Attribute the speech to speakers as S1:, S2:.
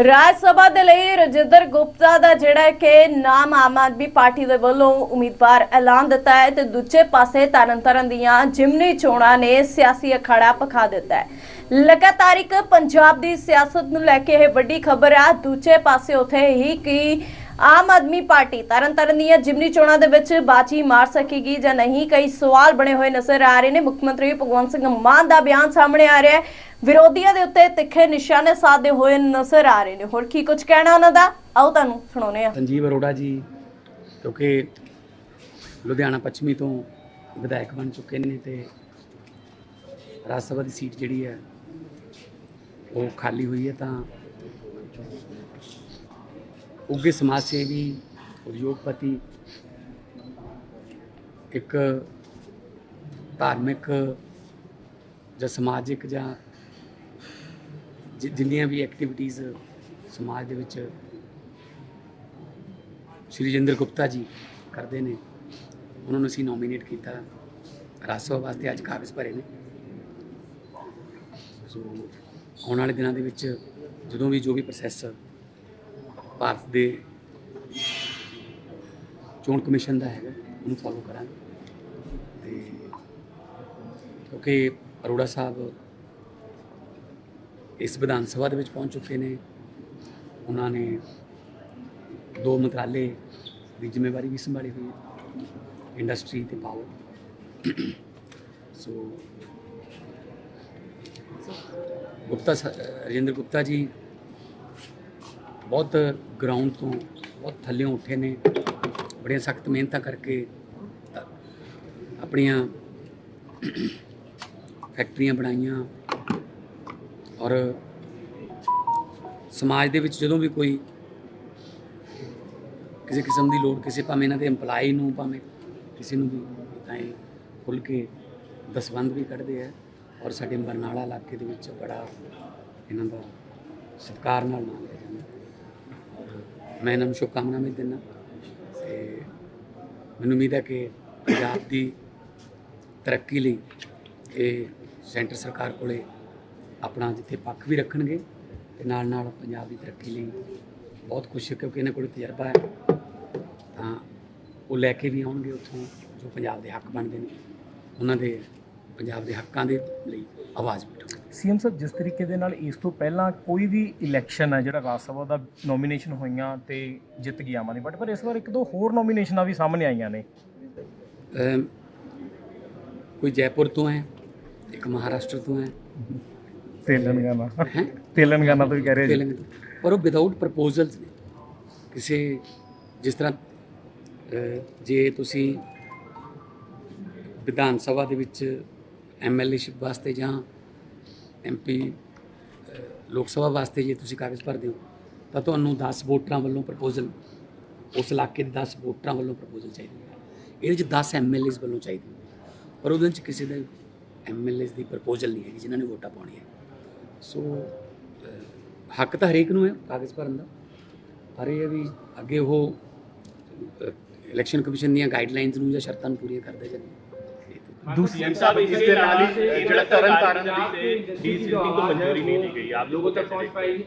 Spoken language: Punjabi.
S1: ਰਾਜ ਸਭਾ ਦੇ ਲਈ ਰਜਿੰਦਰ ਗੁਪਤਾ ਦਾ ਜਿਹੜਾ ਕਿ ਨਾਮ ਆਮ ਆਦਮੀ ਪਾਰਟੀ ਦੇ ਵੱਲੋਂ ਉਮੀਦਵਾਰ ਐਲਾਨ ਦਿੱਤਾ ਹੈ ਤੇ ਦੂਜੇ ਪਾਸੇ ਤਰਨਤਾਰਨ ਦੀਆਂ ਜਿਮਨੀ ਚੋਣਾਂ ਨੇ ਸਿਆਸੀ ਅਖਾੜਾ ਪਖਾ ਦਿੱਤਾ ਹੈ। ਲਗਾਤਾਰ ਪੰਜਾਬ ਦੀ ਸਿਆਸਤ ਨੂੰ ਲੈ ਕੇ ਇਹ ਵੱਡੀ ਖਬਰ ਆ। ਦੂਜੇ ਪਾਸੇ ਉਥੇ ਹੀ ਕਿ ਆਮ ਆਦਮੀ ਪਾਰਟੀ ਤਰਨਤਾਰਨ ਦੀਆਂ ਜਿਮਨੀ ਚੋਣਾਂ ਦੇ ਵਿੱਚ ਬਾਜੀ ਮਾਰ ਸਕੇਗੀ ਜਾਂ ਨਹੀਂ? ਕਈ ਸਵਾਲ ਬਣੇ ਹੋਏ ਨਜ਼ਰ ਆ ਰਹੇ ਨੇ। ਮੁੱਖ ਮੰਤਰੀ ਭਗਵੰਤ ਸਿੰਘ ਮਾਨ ਦਾ ਬਿਆਨ ਸਾਹਮਣੇ ਆ ਰਿਹਾ ਹੈ। ਵਿਰੋਧੀਆਂ ਦੇ ਉੱਤੇ ਤਿੱਖੇ ਨਿਸ਼ਾਨੇ ਸਾਧਦੇ ਹੋਏ ਨਜ਼ਰ ਆ ਰਹੇ ਨੇ। ਹੋਰ ਕੀ ਕੁਝ ਕਹਿਣਾ ਉਹਨਾਂ ਦਾ? ਆਓ ਤੁਹਾਨੂੰ ਸੁਣਾਉਨੇ ਆ
S2: ਸੰਜੀਵ ਅਰੋੜਾ ਜੀ, ਕਿਉਂਕਿ ਲੁਧਿਆਣਾ ਪੱਛਮੀ ਤੋਂ ਵਿਧਾਇਕ ਬਣ ਚੁੱਕੇ ਨੇ ਤੇ ਰਾਜ ਸਭਾ ਦੀ ਸੀਟ ਜਿਹੜੀ ਹੈ, ਉਹ ਖਾਲੀ ਹੋਈ ਹੈ ਤਾਂ ਉੱਗੇ ਸਮਾਜ ਸੇਵੀ, ਉਦਯੋਗਪਤੀ, ਇੱਕ ਧਾਰਮਿਕ ਜਾਂ ਸਮਾਜਿਕ ਜਾਂ ਜਿ- ਜਿੰਨੀਆਂ ਵੀ ਐਕਟੀਵਿਟੀਜ਼ ਸਮਾਜ ਦੇ ਵਿੱਚ ਸ਼੍ਰੀ ਜਿੰਦਰ ਗੁਪਤਾ ਜੀ ਕਰਦੇ ਨੇ, ਉਹਨਾਂ ਨੂੰ ਅਸੀਂ ਨੋਮੀਨੇਟ ਕੀਤਾ ਰਾਜ ਸਭਾ ਵਾਸਤੇ, ਅੱਜ ਕਾਗਜ਼ ਭਰੇ ਨੇ। ਸੋ ਆਉਣ ਵਾਲੇ ਦਿਨਾਂ ਦੇ ਵਿੱਚ ਜਦੋਂ ਵੀ ਜੋ ਵੀ ਪ੍ਰੋਸੈਸ ਭਾਰਤ ਦੇ ਚੋਣ ਕਮਿਸ਼ਨ ਦਾ ਹੈਗਾ, ਉਹਨੂੰ ਫੋਲੋ ਕਰਾਂਗੇ। ਤੇ ਕਿਉਂਕਿ ਅਰੋੜਾ ਸਾਹਿਬ ਇਸ ਵਿਧਾਨ ਸਭਾ ਦੇ ਵਿੱਚ ਪਹੁੰਚ ਚੁੱਕੇ ਨੇ। ਉਹਨਾਂ ਨੇ ਦੋ ਮੰਤਰਾਲੇ ਦੀ ਜ਼ਿੰਮੇਵਾਰੀ ਵੀ ਸੰਭਾਲੀ ਹੋਈ ਹੈ, ਇੰਡਸਟਰੀ ਤੇ ਪਾਵਰ। ਸੋ ਗੁਪਤਾ ਰਜਿੰਦਰ ਗੁਪਤਾ ਜੀ ਬਹੁਤ ਗਰਾਊਂਡ ਤੋਂ ਬਹੁਤ ਥੱਲਿਓਂ ਉੱਠੇ ਨੇ। ਬੜੀਆਂ ਸਖਤ ਮਿਹਨਤਾਂ ਕਰਕੇ ਆਪਣੀਆਂ ਫੈਕਟਰੀਆਂ ਬਣਾਈਆਂ ਔਰ ਸਮਾਜ ਦੇ ਵਿੱਚ ਜਦੋਂ ਵੀ ਕੋਈ ਕਿਸੇ ਕਿਸਮ ਦੀ ਲੋੜ, ਕਿਸੇ ਭਾਵੇਂ ਇਹਨਾਂ ਦੇ EMPLOYE ਨੂੰ, ਭਾਵੇਂ ਕਿਸੇ ਨੂੰ ਵੀ ਤਾਂ ਇਹ ਖੁੱਲ ਕੇ ਦਸਵੰਦ ਵੀ ਕੱਢਦੇ ਆ ਔਰ ਸਾਡੇ ਬਰਨਾਲਾ ਇਲਾਕੇ ਦੇ ਵਿੱਚ ਬੜਾ ਇਹਨਾਂ ਦਾ ਸਤਿਕਾਰ ਨਾਲ ਨਾਮ ਲਿਆ ਜਾਂਦਾ। ਔਰ ਮੈਂ ਇਹਨਾਂ ਨੂੰ ਸ਼ੁਭਕਾਮਨਾ ਵੀ ਦਿੰਦਾ ਤੇ ਮੈਨੂੰ ਉਮੀਦ ਹੈ ਕਿ ਪੰਜਾਬ ਦੀ ਤਰੱਕੀ ਲਈ ਇਹ ਸੈਂਟਰ ਸਰਕਾਰ ਕੋਲੇ ਆਪਣਾ ਜਿੱਥੇ ਪੱਖ ਵੀ ਰੱਖਣਗੇ ਤੇ ਨਾਲ ਨਾਲ ਪੰਜਾਬ ਦੀ ਤਰੱਕੀ ਲਈ ਬਹੁਤ ਕੁਛ ਹੈ ਕਿਉਂਕਿ ਇਹਨਾਂ ਕੋਲ ਤਜਰਬਾ ਹੈ। ਤਾਂ ਉਹ ਲੈ ਕੇ ਵੀ ਆਉਣਗੇ ਉੱਥੋਂ ਜੋ ਪੰਜਾਬ ਦੇ ਹੱਕ ਬਣਦੇ ਨੇ। ਉਹਨਾਂ ਦੇ ਪੰਜਾਬ ਦੇ ਹੱਕਾਂ ਦੇ ਲਈ ਆਵਾਜ਼ ਵੀ ਉਠਾਉਣਗੇ।
S3: ਸੀਐਮ ਸਾਹਿਬ ਜਿਸ ਤਰੀਕੇ ਦੇ ਨਾਲ ਇਸ ਤੋਂ ਪਹਿਲਾਂ ਕੋਈ ਵੀ ਇਲੈਕਸ਼ਨ ਹੈ ਜਿਹੜਾ ਰਾਜ ਸਭਾ ਦਾ ਨੋਮੀਨੇਸ਼ਨ ਹੋਈਆਂ ਤੇ ਜਿੱਤ ਗਈ ਆਮ ਆਦਮੀ ਪਾਰਟੀ ਪਰ ਇਸ ਵਾਰ ਇੱਕ ਦੋ ਹੋਰ ਨੋਮੀਨੇਸ਼ਨਾਂ ਵੀ ਸਾਹਮਣੇ ਆਈਆਂ ਨੇ।
S2: ਕੋਈ ਜੈਪੁਰ ਤੋਂ ਹੈ ਇੱਕ ਮਹਾਰਾਸ਼ਟਰ ਤੋਂ ਹੈ
S3: ਤੇਲੰਗਾਨਾ।
S2: ਹੈ?
S3: ਤੇਲੰਗਾਨਾ ਤੋਂ ਵੀ ਕਹਿ ਰਹੇ ਜੀ।
S2: ਪਰ ਉਹ ਵਿਦਆਊਟ ਪ੍ਰਪੋਜ਼ਲਸ ਨੇ। ਕਿਸੇ ਜਿਸ ਤਰ੍ਹਾਂ ਅਹ, ਜੇ ਤੁਸੀਂ ਵਿਧਾਨ ਸਭਾ ਦੇ ਵਿੱਚ ਐਮਐਲਏਸ਼ਿਪ ਵਾਸਤੇ ਜਾਂ ਐਮਪੀ ਲੋਕ ਸਭਾ ਵਾਸਤੇ ਜੇ ਤੁਸੀਂ ਕਾਗਜ਼ ਭਰਦੇ ਹੋ ਤਾਂ ਤੁਹਾਨੂੰ 10 ਵੋਟਰਾਂ ਵੱਲੋਂ ਪ੍ਰਪੋਜ਼ਲ ਉਸ ਇਲਾਕੇ ਦੇ 10 ਵੋਟਰਾਂ ਵੱਲੋਂ ਪ੍ਰਪੋਜ਼ਲ ਚਾਹੀਦੀ ਹੈ। ਇਹਦੇ ਵਿੱਚ 10 ਐਮਐਲਏਸ ਵੱਲੋਂ ਚਾਹੀਦੀ ਹੈ। ਪਰ ਉਹਦੇ ਵਿੱਚ ਕਿਸੇ ਦੇ ਐਮਐਲਏਸ ਦੀ ਪ੍ਰਪੋਜ਼ਲ ਨਹੀਂ ਹੈਗੀ ਜਿਨ੍ਹਾਂ ਨੇ ਵੋਟਾਂ ਪਾਉਣੀਆਂ। ਸੋ ਹੱਕ ਤਾਂ ਹਰੇਕ ਨੂੰ ਹੈ ਕਾਗਜ਼ ਭਰਨ ਦਾ। ਪਰ ਇਹ ਹੈ ਵੀ ਅੱਗੇ ਉਹ ਇਲੈਕਸ਼ਨ ਕਮਿਸ਼ਨ ਦੀਆਂ ਗਾਈਡਲਾਈਨਸ ਨੂੰ ਜਾਂ ਸ਼ਰਤਾਂ ਨੂੰ ਪੂਰੀਆਂ ਕਰਦੇ ਜਾਂ ਨਹੀਂ।
S3: ਦੂਸਰੀ
S4: ਸਾਹਿਬ ਇਸ ਦੇ ਨਾਲ ਹੀ ਜਿਹੜਾ ਤਰਨ ਤਾਰਨ ਦੀ ਡੀ ਸਿਟਿੰਗ ਤੋਂ ਮਨਜ਼ੂਰੀ ਨਹੀਂ ਦੀ ਗਈ। ਆਪ ਲੋਗੋਂ ਤੱਕ ਪਹੁੰਚ ਪਾਏਗੀ